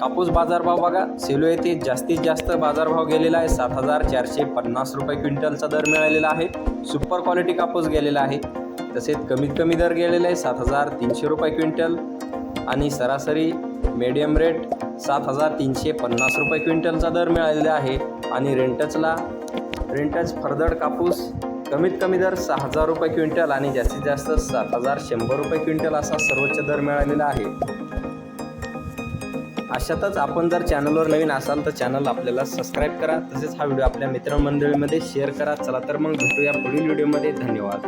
कापूस बाजारभाव बघा. सेलू येथे जास्तीत जास्त बाजारभाव गेलेला आहे. सात हजार चारशे पन्नास रुपये क्विंटलचा दर मिळालेला आहे. सुपर क्वालिटी कापूस गेलेला आहे. तसेच कमीत कमी दर गेलेला आहे. सात हजार तीनशे रुपये क्विंटल आणि सरासरी मीडियम रेट सात हजार तीनशे पन्नास रुपये क्विंटलचा दर मिळालेला आहे. आणि रेंटचला रेंटच फरदड कापूस कमीत कमी दर सहा हजार रुपये क्विंटल आणि जास्तीत जास्त सात हजार शंभर रुपये क्विंटल असा सर्वोच्च दर मिळालेला आहे. अशातच आपण जर चॅनलवर नवीन असाल तर चॅनल आपल्याला सबस्क्राईब करा. तसेच हा व्हिडिओ आपल्या मित्रमंडळीमध्ये शेअर करा. चला तर मग भेटूया पुढील व्हिडिओमध्ये धन्यवाद.